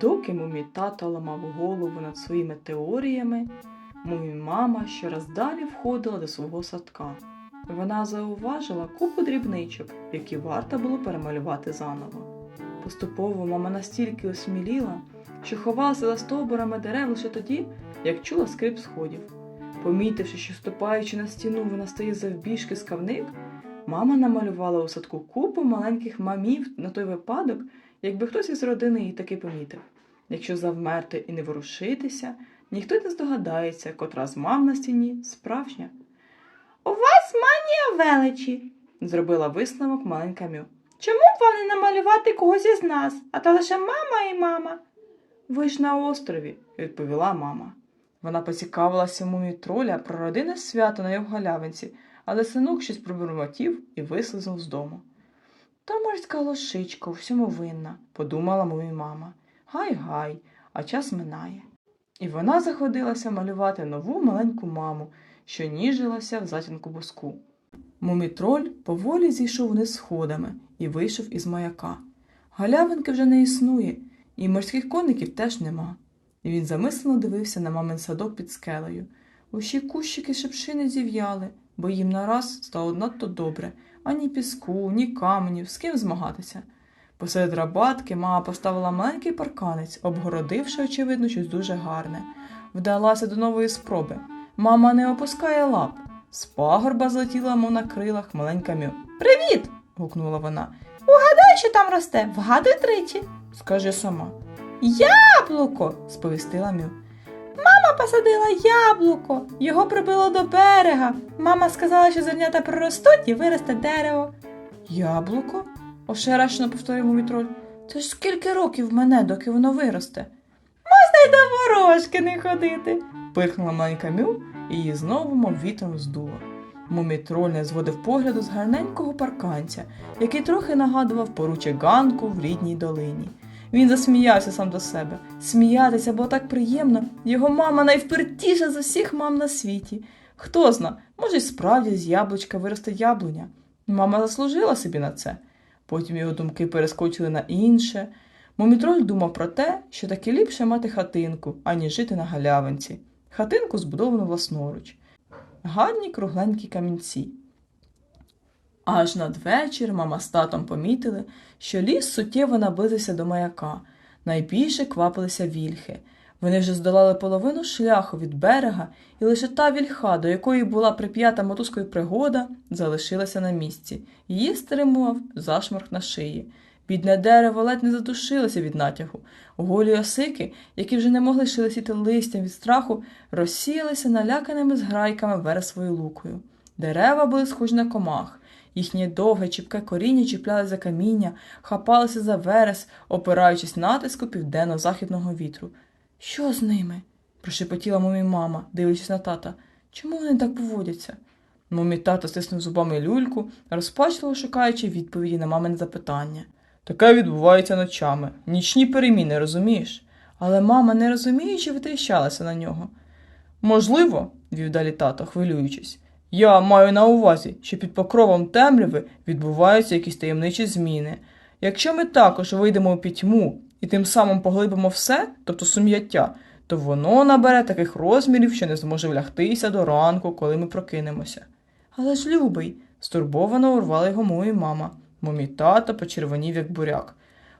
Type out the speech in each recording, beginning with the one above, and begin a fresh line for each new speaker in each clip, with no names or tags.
Доки мумій тато ламав голову над своїми теоріями, мумій мама щораз далі входила до свого садка. Вона зауважила купу дрібничок, які варто було перемалювати заново. Поступово мама настільки осміліла, що ховалася за стовбурами дерев лише тоді, як чула скрип сходів. Помітивши, що ступаючи на стіну, вона стає завбіжки з кавник, мама намалювала у садку купу маленьких мамів на той випадок, якби хтось із родини її таки помітив. Якщо завмерти і не ворушитися, ніхто не здогадається, котра з мам на стіні справжня. У вас манія величі, зробила висновок маленька Мю. Чому б вам не намалювати когось із нас, а то лише мама і мама? Ви ж на острові, відповіла мама. Вона поцікавилася мумі троля про родинне свято на його галявинці, але синок щось пробурмотів і вислизнув з дому. Та морська лошичка у всьому винна, подумала мумі мама. Гай-гай, а час минає. І вона заходилася малювати нову маленьку маму, що ніжилася в затінку боску. Мумітроль поволі зійшов вниз сходами і вийшов із маяка. Галявинки вже не існує, і морських коників теж нема. І він замислено дивився на мамин садок під скелею. Усі кущики шипшини зів'яли, бо їм нараз стало надто добре ані піску, ні каменів, з ким змагатися. Посеред рабатки мама поставила маленький парканець, обгородивши, очевидно, щось дуже гарне. Вдалася до нової спроби. Мама не опускає лап. З пагорба злетіла, мов на крилах, маленька мю. Привіт! гукнула вона. Угадай, що там росте, вгадуй тричі. Скажи сама. Яблуко, сповістила мю. Мама посадила яблуко, його прибило до берега. Мама сказала, що зернята проростуть і виросте дерево. Яблуко? ошерашено повторив мумітроль. Це ж скільки років мене, доки воно виросте? Можна й до ворожки не ходити, пирхнула маленька мю і її знову, мов вітром здуло. Мумітроль не зводив погляду з гарненького парканця, який трохи нагадував поруче ганку в рідній долині. Він засміявся сам до себе. Сміятися було так приємно. Його мама найвпертіша з усіх мам на світі. Хто зна, може, й справді з яблучка виросте яблуня. Мама заслужила собі на це. Потім його думки перескочили на інше. Мумітроль думав про те, що таки ліпше мати хатинку, аніж жити на галявинці. Хатинку збудовану власноруч. Гарні кругленькі камінці. Аж надвечір мама з татом помітили, що ліс суттєво наблизився до маяка. Найбільше квапилися вільхи. Вони вже здолали половину шляху від берега, і лише та вільха, до якої була прип'ята мотузкою пригода, залишилася на місці. Її стримував зашморг на шиї. Бідне дерево ледь не задушилося від натягу. Голі осики, які вже не могли шелестіти листям від страху, розсіялися наляканими зграйками вересвою лукою. Дерева були схожі на комах. Їхнє довге чіпке коріння чіплялися за каміння, хапалися за верес, опираючись натиску південно-західного вітру. Що з ними? прошепотіла мумі мама, дивлячись на тата. Чому вони так поводяться? Мумі тато стиснув зубами люльку, розпачливо шукаючи відповіді на мамине запитання. Таке відбувається ночами. Нічні переміни, розумієш? Але мама, не розуміючи, витріщалася на нього. Можливо, вів далі тато, хвилюючись. Я маю на увазі, що під покровом темряви відбуваються якісь таємничі зміни. Якщо ми також вийдемо у пітьму і тим самим поглибимо все, тобто сум'яття, то воно набере таких розмірів, що не зможе влягтися до ранку, коли ми прокинемося. Але ж, любий, стурбовано урвала його мою мама. Момі тата почервонів, як буряк.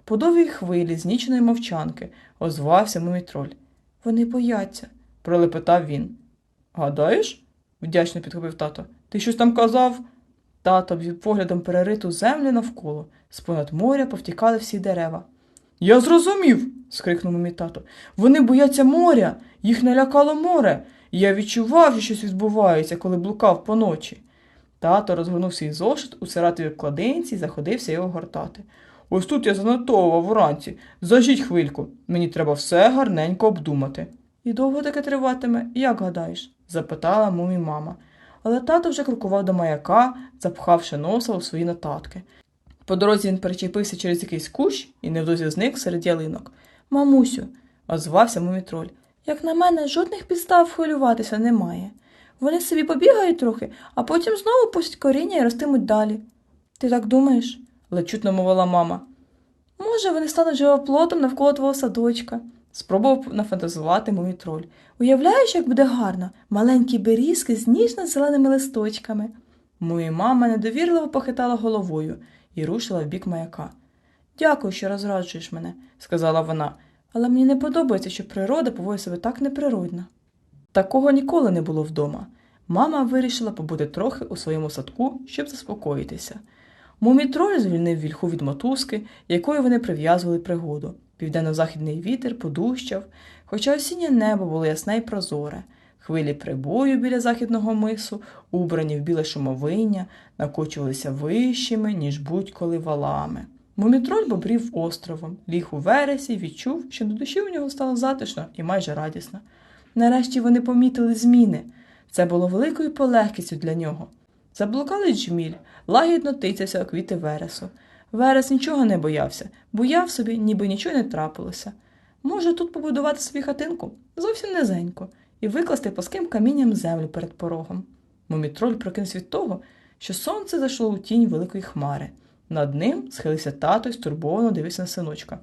По довгій хвилі зніченої мовчанки озвався мумітроль. Вони бояться, пролепетав він. Гадаєш? Вдячно підхопив тато. Ти щось там казав? Тато обвів поглядом перериту землю навколо. З понад моря повтікали всі дерева. Я зрозумів. скрикнув мій тато. Вони бояться моря, їх налякало море. Я відчував, що щось відбувається, коли блукав поночі. Тато розгорнув свій зошит у сиратовій кладинці і заходився його гортати. Ось тут я занотовував уранці. Зажіть хвильку, мені треба все гарненько обдумати. І довго таке триватиме, як гадаєш? Запитала мумі мама. Але тато вже крокував до маяка, запхавши носа у свої нотатки. По дорозі він перечепився через якийсь кущ і невдовзі зник серед ялинок. Мамусю, озвався мумітроль, як на мене, жодних підстав хвилюватися немає. Вони собі побігають трохи, а потім знову пустять коріння і ростимуть далі. Ти так думаєш? ледь чутно мовила мама. Може, вони стануть живоплотом навколо твого садочка, спробував нафантазувати мій троль. Уявляєш, як буде гарно, маленькі берізки з ніжно-зеленими листочками. Моя мама недовірливо похитала головою і рушила в бік маяка. Дякую, що розраджуєш мене, сказала вона, але мені не подобається, що природа поводить себе так неприродно. Такого ніколи не було вдома. Мама вирішила побути трохи у своєму садку, щоб заспокоїтися. Мумітроль звільнив вільху від мотузки, якою вони прив'язували пригоду. Південно-західний вітер подущав, хоча осіннє небо було ясне й прозоре. Хвилі прибою біля західного мису, убрані в біле шумовиння, накочувалися вищими, ніж будь-коли валами. Мумітроль бобрів островом, ліг у вересі відчув, що на душі у нього стало затишно і майже радісно. Нарешті вони помітили зміни. Це було великою полегкістю для нього. Заблукали джміль, лагідно тицявся у квіти вересу. Верес нічого не боявся, бояв собі, ніби нічого не трапилося. Може тут побудувати собі хатинку зовсім низенько, і викласти плоским камінням землю перед порогом. Мумітроль прокинувся від того, що сонце зайшло у тінь великої хмари. Над ним схилився тато і стурбовано дивився на синочка.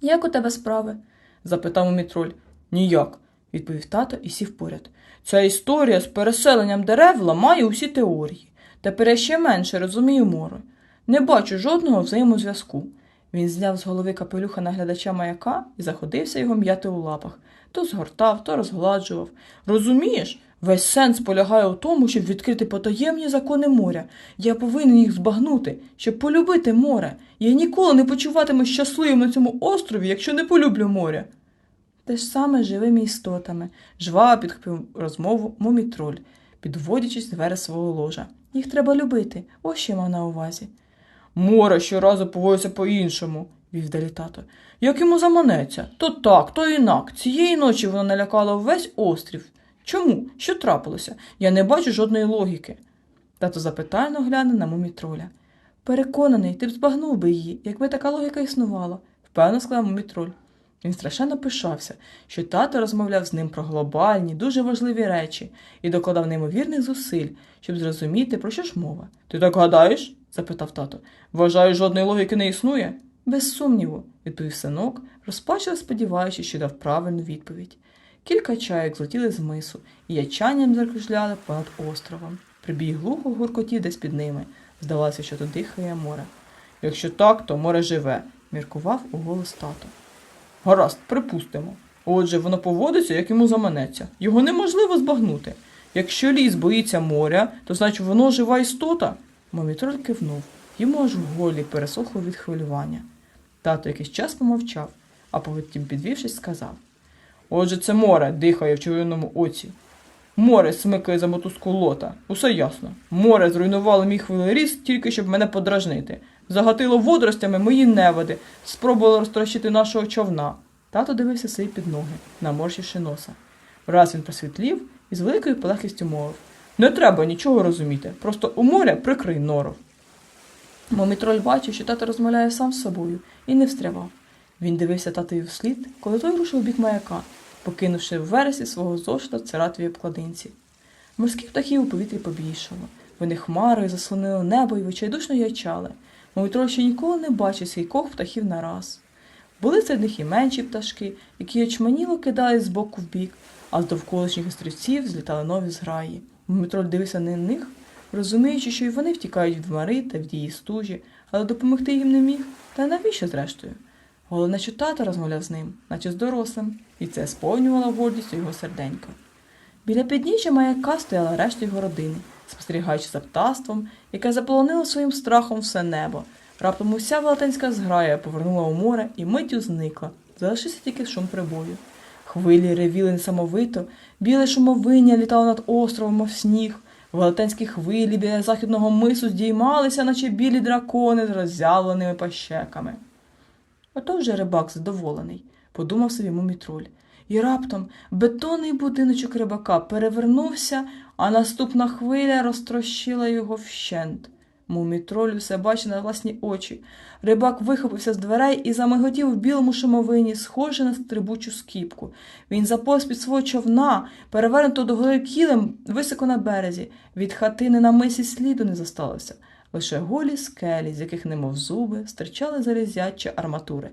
Як у тебе справи? запитав мумітроль. Ніяк, відповів тато і сів поряд. Ця історія з переселенням дерев ламає усі теорії. Тепер я ще менше розумію море. Не бачу жодного взаємозв'язку. Він зняв з голови капелюха наглядача маяка і заходився його м'яти у лапах. То згортав, то розгладжував. Розумієш, весь сенс полягає у тому, щоб відкрити потаємні закони моря. Я повинен їх збагнути, щоб полюбити море. Я ніколи не почуватиму щасливим на цьому острові, якщо не полюблю море. Те ж саме з живими істотами, жваво підхопив розмову мумітроль, підводячись двері свого ложа. Їх треба любити, ось що я мав на увазі. Море щоразу поводиться по-іншому, вів далі тато. Як йому заманеться, то так, то інак. Цієї ночі воно налякало весь острів. Чому? Що трапилося? Я не бачу жодної логіки. Тато запитально гляне на мумітроля. Переконаний, ти б збагнув би її, якби така логіка існувала, впевнено сказав мумітроль. Він страшенно пишався, що тато розмовляв з ним про глобальні, дуже важливі речі і докладав неймовірних зусиль, щоб зрозуміти, про що ж мова. Ти так гадаєш? Запитав тато. Вважаю, жодної логіки не існує? Без сумніву, відповів синок, розпачливо сподіваючись, що дав правильну відповідь. Кілька чайок злетіли з мису і ячанням закружляли понад островом. Прибій глухо гуркотів десь під ними. Здалося, що тут дихає море. Якщо так, то море живе, міркував у голос тато. Гаразд, припустимо. Отже, воно поводиться, як йому заманеться. Його неможливо збагнути. Якщо ліс боїться моря, то значить воно жива істота. Мамітроль кивнув. Йому аж в голі пересохло від хвилювання. Тато якийсь час помовчав, а потім, підвівшись, сказав: Отже, це море дихає в човінному оці. Море смикає за мотузку лота. Усе ясно. Море зруйнувало мій хвилеріс тільки щоб мене подражнити. Загатило водоростями мої неводи, спробувало розтрощити нашого човна. Тато дивився собі під ноги, наморщивши носа. Враз він просвітлів і з великою полегкістю мовив Не треба нічого розуміти, просто у моря прикрий норов. Момітроль бачив, що тато розмовляє сам з собою, і не встрявав. Він дивився татові вслід, коли той рушив у бік маяка, покинувши в вересі свого зошита в обкладинці. Морських птахів у повітрі побільшало. Вони хмарою заслонили небо і відчайдушно ячали. Мовітроль ще ніколи не бачив скількох птахів нараз. Були серед них і менші пташки, які очманіло кидали з боку в бік, а з довколишніх острівців злітали нові зграї. Мумітроль дивився на них, розуміючи, що й вони втікають від мари та від її стужі, але допомогти їм не міг. Та навіщо зрештою? Головне, що тато розмовляв з ним, наче з дорослим, і це сповнювало гордістю його серденька. Біля підніжжя маяка стояла решта його родини, спостерігаючи за птаством, яке заполонило своїм страхом все небо. Раптом уся велетенська зграя повернула у море і миттю зникла, залишився тільки шум прибою. Хвилі ревіли несамовито, біле шумовиння літало над островом, мов сніг. Велетенські хвилі біля західного мису здіймалися, наче білі дракони з роззявленими пащеками. Ото вже рибак задоволений, подумав собі мумітроль. І раптом бетонний будиночок рибака перевернувся, а наступна хвиля розтрощила його вщент. Мумітроль усе бачив на власні очі. Рибак вихопився з дверей і замиготів в білому шумовині, схожий на стрибучу скіпку. Він заповз під свого човна, перевернуто до гори кілем, високо на березі. Від хатини на мисі сліду не зосталося. лише голі скелі, з яких, немов зуби, стирчали залізячі арматури.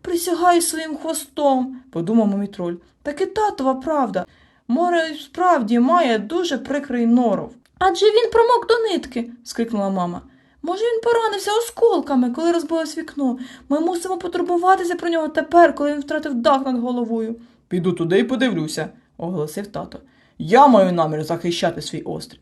Присягай своїм хвостом, подумав мумітроль. Таки татова правда. Море справді має дуже прикрий норов. Адже він промок до нитки, скрикнула мама. Може, він поранився осколками, коли розбилось вікно. Ми мусимо потурбуватися про нього тепер, коли він втратив дах над головою. Піду туди і подивлюся, оголосив тато. Я маю намір захищати свій острів.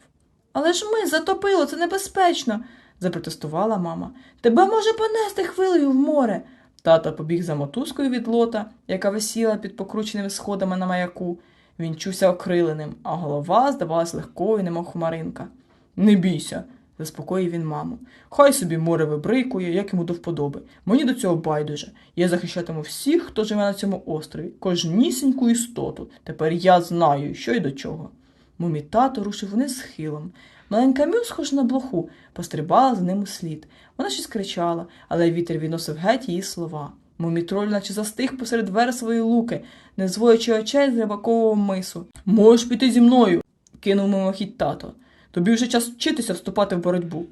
Але ж ми затопило, це небезпечно, запротестувала мама. Тебе може понести хвилею в море. Тато побіг за мотузкою від лота, яка висіла під покрученими сходами на маяку. Він чувся окриленим, а голова здавалась легкою, немов хмаринка. Не бійся, заспокоїв він маму. Хай собі море вибрикує, як йому до вподоби. Мені до цього байдуже. Я захищатиму всіх, хто живе на цьому острові, кожнісіньку істоту. Тепер я знаю, що й до чого. Мумі тато рушив вниз схилом. Маленька Мю, схожа на блоху, пострибала за ним у слід. Вона щось кричала, але вітер відносив геть її слова. Мумітроль наче застиг посеред вересової луки, не зводячи очей з рибакового мису. Можеш піти зі мною, кинув мимохідь тато. Тобі вже час вчитися вступати в боротьбу.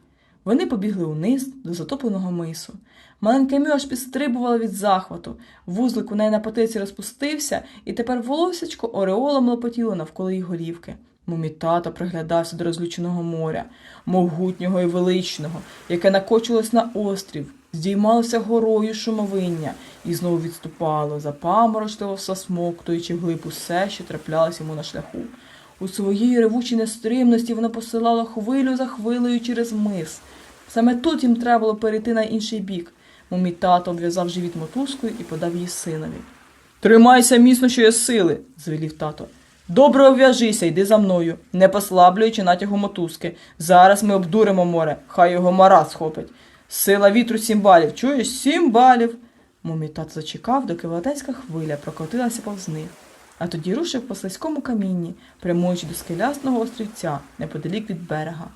Вони побігли униз до затопленого мису. Маленька Мю аж підстрибувала від захвату. Вузлик у неї на потиці розпустився, і тепер волосечко ореолом лопотіло навколо її голівки. Мумі тато приглядався до розлюченого моря, могутнього і величного, яке накочилось на острів, здіймалося горою шумовиння і знову відступало, запаморочливо всасмоктуючи вглиб усе, що траплялось йому на шляху. У своїй ревучій нестримності воно посилало хвилю за хвилею через мис. Саме тут їм треба було перейти на інший бік. Мумі тато обв'язав живіт мотузкою і подав її синові. Тримайся міцно, що є сили, звелів тато. Добре обв'яжися, йди за мною, не послаблюючи натягу мотузки. Зараз ми обдуримо море, хай його мара схопить. Сила вітру сім балів. Чуєш? Сім балів. Мумі тато зачекав, доки велетенська хвиля прокотилася повз них, а тоді рушив по слизькому камінні, прямуючи до скелясного острівця неподалік від берега.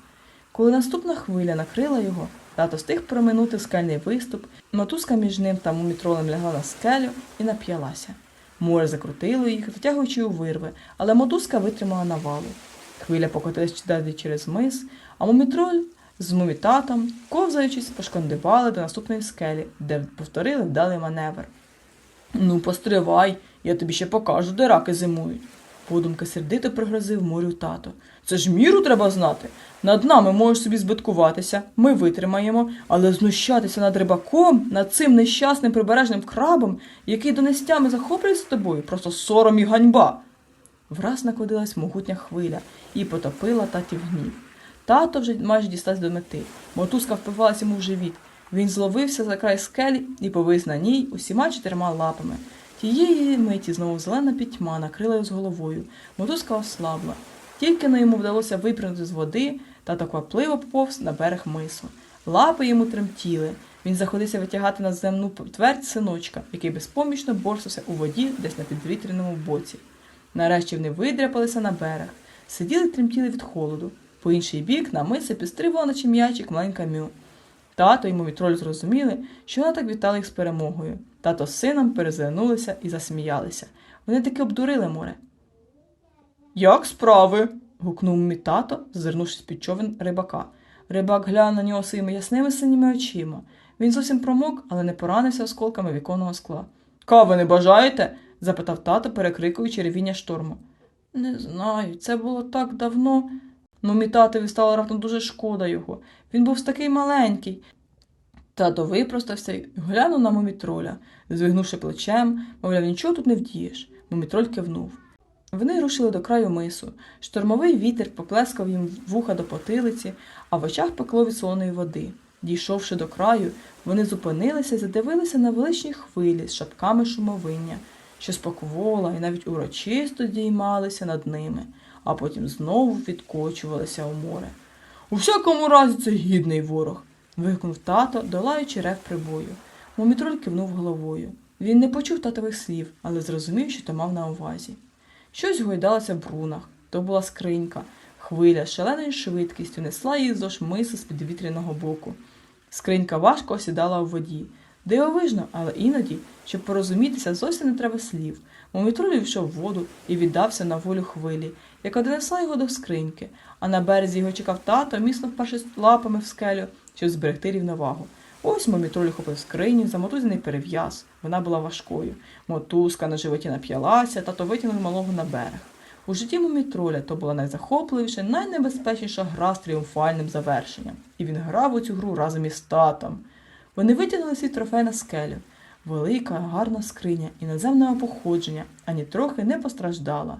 Коли наступна хвиля накрила його, тато встиг проминути скельний виступ, мотузка між ним та мумітролем лягла на скелю і нап'ялася. Море закрутило їх, затягуючи у вирви, але мотузка витримала навалу. Хвиля покотилась далі через мис, а мумітроль з мумітатом, ковзаючись, пошкандивали до наступної скелі, де повторили вдалий маневр. Ну, постривай, я тобі ще покажу, де раки зимують. Подумки сердито пригрозив морю тато. Це ж міру треба знати. Над нами можеш собі збиткуватися, ми витримаємо, але знущатися над рибаком, над цим нещасним прибережним крабом, який донестями захоплюється тобою, просто сором і ганьба. Враз накотилась могутня хвиля і потопила татів гнів. Тато вже майже дістався до мети. Мотузка впивалась йому в живіт. Він зловився за край скелі і повис на ній усіма чотирма лапами. Тієї миті знову зелена пітьма накрила його з головою. Мотузка ослабла. Тільки но йому вдалося випрямити з води, тато квапливо поповз на берег мису. Лапи йому тремтіли. Він заходився витягати на земну твердь синочка, який безпомічно борсався у воді десь на підвітряному боці. Нарешті вони видряпалися на берег, сиділи тремтіли від холоду. По інший бік на миси підстрибувала наче м'ячик маленька мю. Тато і мумітроль зрозуміли, що вона так вітала їх з перемогою. Тато з сином перезирнулися і засміялися. Вони таки обдурили море. Як справи? гукнув мій тато, зазирнувшись під човен рибака. Рибак глянув на нього своїми ясними синіми очима. Він зовсім промок, але не поранився осколками віконного скла. Кави не бажаєте? запитав тато, перекрикуючи ревіння шторму. Не знаю, це було так давно. Ну, мій татові стало раптом дуже шкода його. Він був такий маленький. Тато випростався й глянув на мумітроля, звигнувши плечем, мовляв, нічого тут не вдієш. Мумітроль кивнув. Вони рушили до краю мису. Штормовий вітер поплескав їм вуха до потилиці, а в очах пекло від солоної води. Дійшовши до краю, вони зупинилися і задивилися на величні хвилі з шапками шумовиння, що споквола і навіть урочисто діймалися над ними, а потім знову відкочувалися у море. У всякому разі, це гідний ворог. вигукнув тато, долаючи рев прибою. Мумітроль кивнув головою. Він не почув татових слів, але зрозумів, що то мав на увазі. Щось гойдалося в брунах. То була скринька. Хвиля з шаленою швидкістю несла її здовж мису з підвітряного боку. Скринька важко осідала у воді. Дивовижно, але іноді, щоб порозумітися, зовсім не треба слів. Мумітроль війшов в воду і віддався на волю хвилі, яка донесла його до скриньки, а на березі його чекав тато, міцно впершись лапами в скелю, щоб зберегти рівновагу. Ось мумітроль хопив скриню, замотузений перев'яз. Вона була важкою. Мотузка на животі нап'ялася, тато витягнув малого на берег. У житті мумітроля то була найзахопливіша, найнебезпечніша гра з тріумфальним завершенням. І він грав у цю гру разом із татом. Вони витягнули свій трофей на скелю. Велика, гарна скриня іноземного походження ані трохи не постраждала.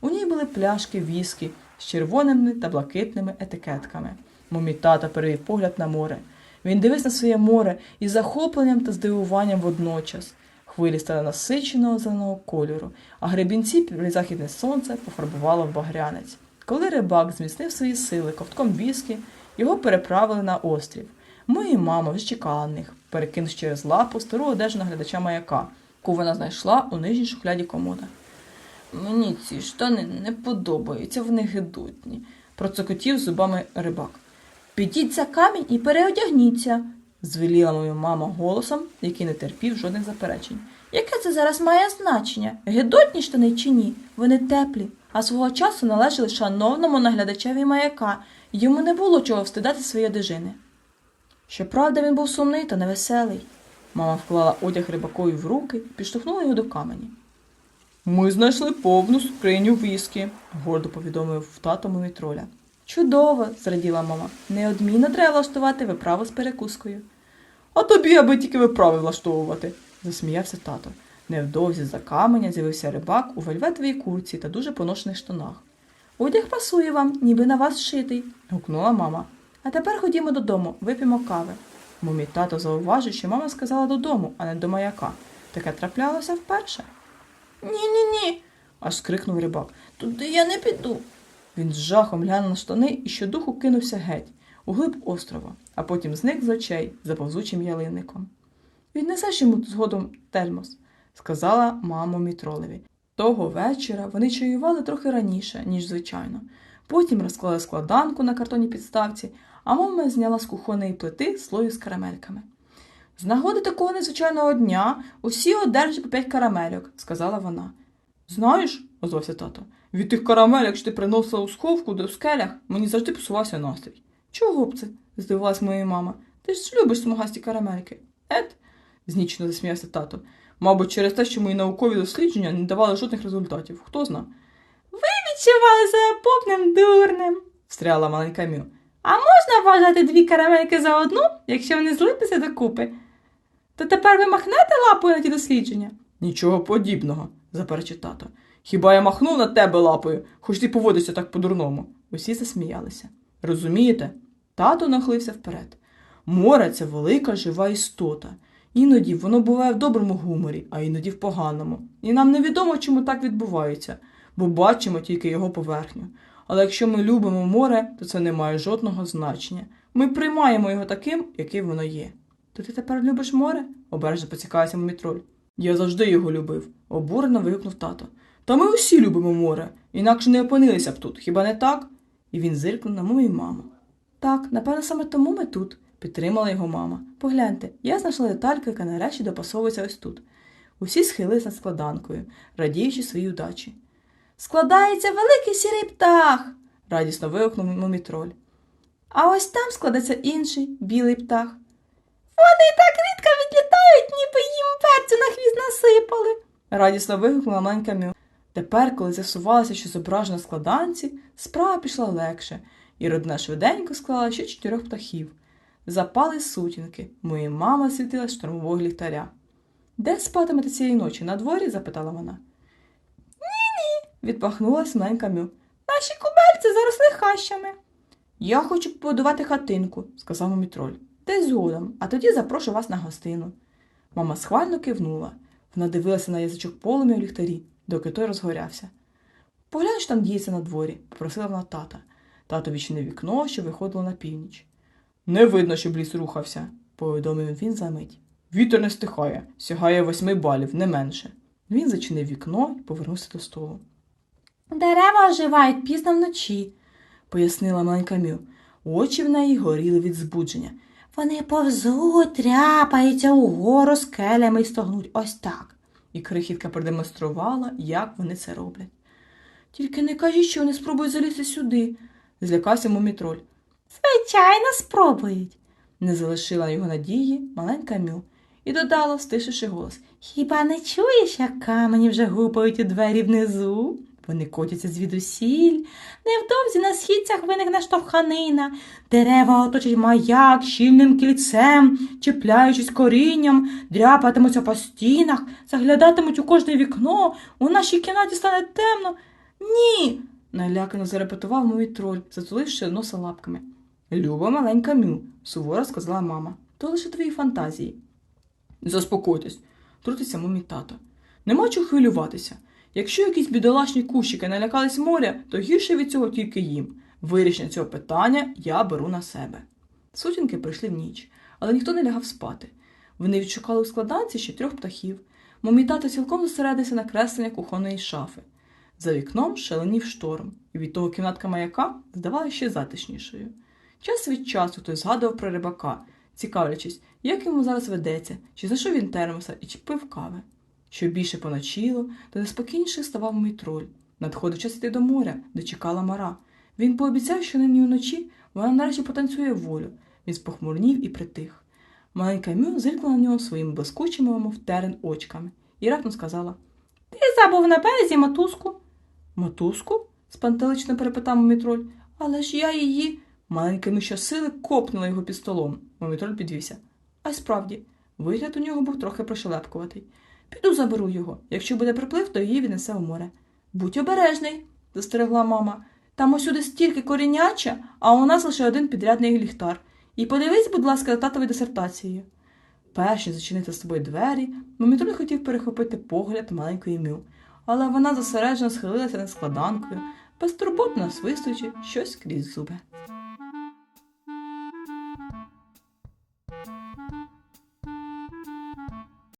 У ній були пляшки віскі з червоними та блакитними етикетками. Мумій тата перевів погляд на море. Він дивився на своє море із захопленням та здивуванням водночас. Хвилі стали насиченого зеленого кольору, а гребінці західне сонце пофарбувало в багрянець. Коли рибак зміцнив свої сили ковтком віскі, його переправили на острів. Вже чекала на них, перекинувши через лапу стару одежу наглядача маяка, яку вона знайшла у нижній шухляді комода. Мені ці штани не подобаються, вони гидотні, процокотів зубами рибак. Підіть за камінь і переодягніться, звеліла моя мама голосом, який не терпів жодних заперечень. Яке це зараз має значення? Гидотні штани чи ні? Вони теплі, а свого часу належали шановному наглядачеві маяка, йому не було чого встидати свої одежини. Щоправда, він був сумний та невеселий. Мама вклала одяг рибакові в руки і підштовхнула його до камені. Ми знайшли повну скриню віскі, гордо повідомив тато мумітроля. Чудово, зраділа мама. Неодмінно треба влаштувати виправу з перекускою. А тобі, аби тільки виправи влаштовувати, засміявся тато. Невдовзі за каменя з'явився рибак у вельветовій курці та дуже поношених штанах. Одяг пасує вам, ніби на вас шитий, гукнула мама. А тепер ходімо додому, вип'ємо кави. Мумій тато зауважив, що мама сказала додому, а не до маяка. Таке траплялося вперше. Ні, ні, аж скрикнув рибак. Туди я не піду. Він з жахом глянув на штани і щодуху кинувся геть, у глиб острова, а потім зник з очей за повзучим ялинником. Віднесеш йому згодом термос, сказала мама Мітролеві. Того вечора вони чаювали трохи раніше, ніж звичайно. Потім розклали складанку на картонній підставці, а мама зняла з кухонної плити слою з карамельками. З нагоди такого незвичайного дня усі одержать по п'ять карамельок, сказала вона. Знаєш, озвався тато, від тих карамелек, що ти приносила у сховку до скелях, мені завжди псувався настрій. Чого б це? здивувалась моя мама. Ти ж любиш смугасті карамельки. Ет, знічно засміявся тато. Мабуть, через те, що мої наукові дослідження не давали жодних результатів. Хто зна? Ви відчували себе повним дурним, встряла маленька Мю. А можна вважати дві карамельки за одну, якщо вони злиплися докупи? То тепер ви махнете лапою на ті дослідження? Нічого подібного, заперечив тато. Хіба я махнув на тебе лапою, хоч ти поводишся так по-дурному. Усі засміялися. Розумієте? Тато нахилився вперед. Море це велика жива істота. Іноді воно буває в доброму гуморі, а іноді в поганому. І нам невідомо, чому так відбувається, бо бачимо тільки його поверхню. Але якщо ми любимо море, то це не має жодного значення. Ми приймаємо його таким, яким воно є. То ти тепер любиш море? обережно поцікавився мумітроль. Я завжди його любив, обурено вигукнув тато. Та ми усі любимо море, інакше не опинилися б тут, хіба не так? І він зиркнув на мою маму. Так, напевно, саме тому ми тут, підтримала його мама. Погляньте, я знайшла детальку, яка нарешті допасовується ось тут. Усі схилились над складанкою, радіючи своїй удачі. Складається великий сірий птах, радісно вигукнув мумітроль. А ось там складеться інший білий птах. Вони так рідко відлітають, ніби їм перцю на хвіст насипали, радісно вигукнула маленька Мю. Тепер, коли з'ясувалося, що зображено складанці, справа пішла легше, і родина швиденько склала ще чотирьох птахів. Запали сутінки. Моя мама світила з штурмового ліхтаря. Де спатимете цієї ночі? На дворі? запитала вона. Ні-ні, відпахнулася Мю. Наші кубельці заросли хащами. Я хочу побудувати хатинку, сказав мумітроль. Десь згодом, а тоді запрошу вас на гостину. Мама схвально кивнула. Вона дивилася на язичок полум'я в ліхтарі, доки той розгорявся. Поглянь, що там діється на дворі, попросила вона тата. Тато відчинив вікно, що виходило на північ. Не видно, щоб ліс рухався, повідомив він за мить. Вітер не стихає, сягає восьми балів, не менше. Він зачинив вікно і повернувся до столу. Дерева оживають пізно вночі, пояснила маленька Мю. Очі в неї горіли від збудження. Вони повзуть, тряпаються угору скелями і стогнуть ось так. І крихітка продемонструвала, як вони це роблять. Тільки не кажіть, що вони спробують залізти сюди, злякався мумітроль. Звичайно, спробують. Не залишила його надії маленька Мю і додала, стишивши голос. Хіба не чуєш, як камені вже гупають у двері внизу? Вони котяться звідусіль. Невдовзі на східцях виникне штовханина. Дерева оточать маяк щільним кільцем, чіпляючись корінням, дряпатимуться по стінах, заглядатимуть у кожне вікно, у нашій кімнаті стане темно. Ні. налякано зарепетував мій троль, затуливши носа лапками. Люба маленька Мю, суворо сказала мама. То лише твої фантазії. Заспокойтесь, трутиться мумій тато. Нема чого хвилюватися. Якщо якісь бідолашні кущики налякались моря, то гірше від цього тільки їм. Вирішення цього питання я беру на себе. Сутінки прийшли в ніч, але ніхто не лягав спати. Вони відшукали у складанці ще трьох птахів. Мумій тато цілком зосередився на кресленні кухонної шафи. За вікном шаленів шторм, і від того кімнатка маяка здавалася ще затишнішою. Час від часу хтось згадував про рибака, цікавлячись, як йому зараз ведеться, чи знайшов він термоса і чи пив кави. Що більше поночіло, то неспокійніше ставав мій троль. Надходив час йти до моря, де чекала мара. Він пообіцяв, що нині уночі вона нарешті потанцює волю. Він спохмурнів і притих. Маленька Мю зиркнула на нього своїми блискучими, мов терен очками, і раптом сказала Ти забув на березі мотузку. Мотузку? спантелично перепитав мумітроль. Але ж я її. Маленька Мю щосили копнула його під столом. Мумітроль підвівся. А справді, вигляд у нього був трохи прошелепкуватий. Піду заберу його. Якщо буде приплив, то її віднесе у море. Будь обережний, застерегла мама. Там усюди стільки коріняча, а у нас лише один підрядний ліхтар. І подивись, будь ласка, татові дисертації. Перш ніж зачинити з собою двері, Мумітроль хотів перехопити погляд маленької Мю, але вона зосереджено схилилася над складанкою, безтурботно насвистуючи щось крізь зуби.